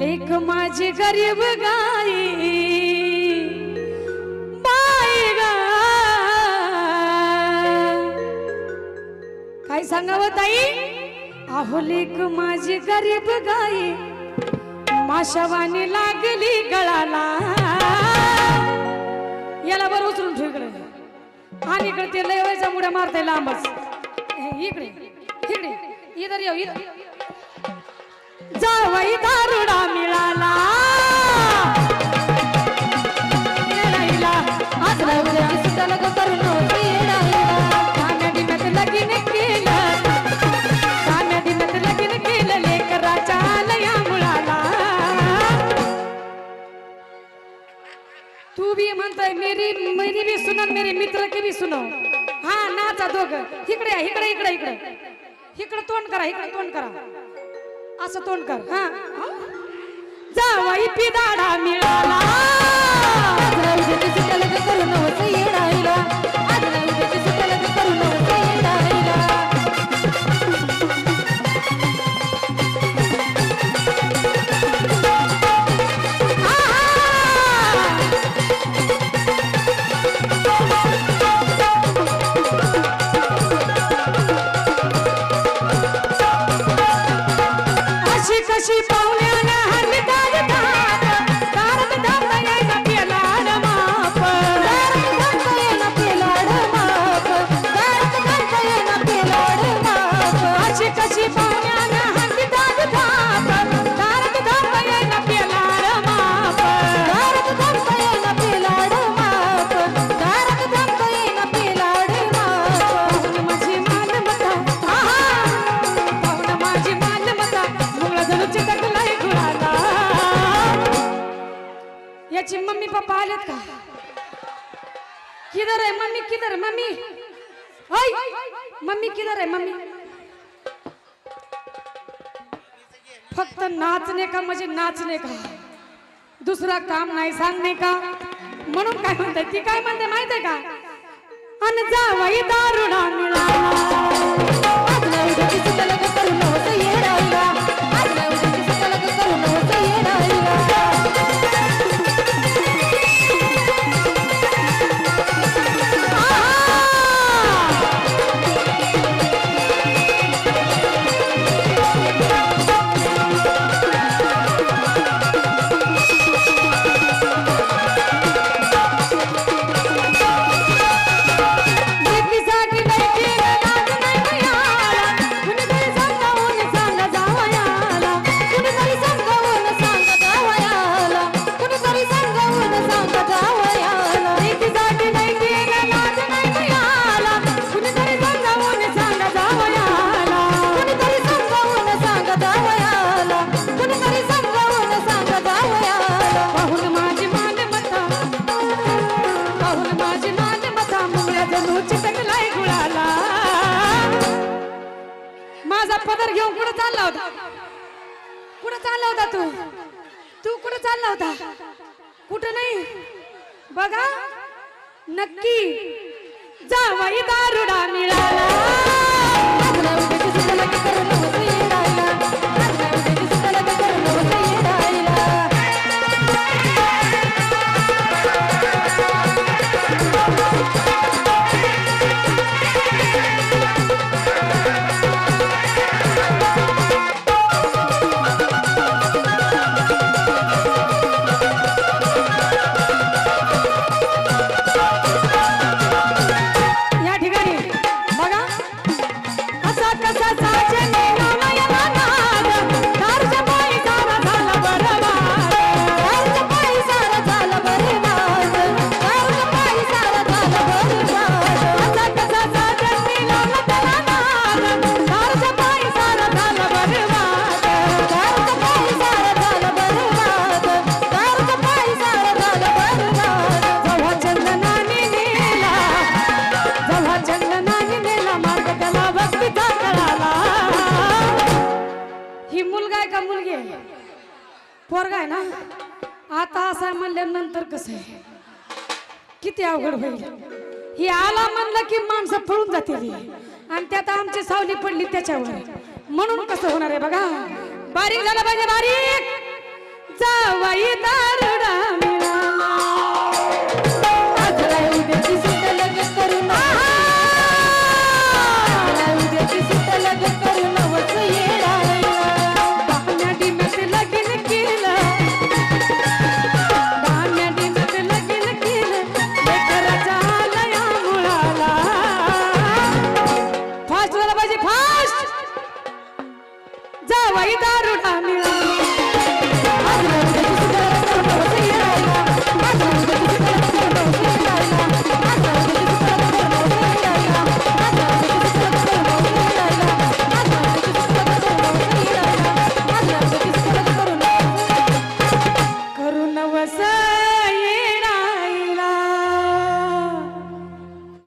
लेख माझी गरीब गाई. बाई काय सांगावं ताई? अहो लेख माझी गरीब गाई. माशावानी लागली गळाला. याला बरं उचलून ठेव इकडे. आणि इकडे ते लय व्हायचा मुड्या मारताय लांबच. इकडे इकडे. इधर येऊ इधर. जावई दारुडा मिळाला. तू भी म्हणताय मेरी मेरी भी सुनो मेरे मित्र की भी सुनो. हा नाचा दोघ. इकडे या, इकडे इकडे इकडे. इकडे तोंड करा इकडे तोंड करा. असं तोंड कर. हा. जावाई पिदाडा मिळाला. आहा! বেশি याची मम्मी पप्पा आलेत का? किधर आहे मम्मी? किधर मम्मी? ऐ मम्मी किधर आहे मम्मी? फक्त नाचणे का म्हणजे नाचणे का? दुसरा काम नाही सांगणे का? म्हणून काय म्हणते ती काय म्हणते माहितीये का? अन जावई दारुडा मिळाला चालला होता कुठं चालला होता तू? तू कुठं चालला होता? कुठं नाही? बघा. नक्की. जावाई दारुडा मिळाला आता आहे म्हणल्यानंतर कसं आहे? किती अवघड होईल. हे आला म्हणलं की माणसं पळून जातील. आणि त्यात आमची सावली पडली त्याच्यावर. म्हणून कसं होणार आहे बघा? बारीक झालं पाहिजे बारीक. जावाई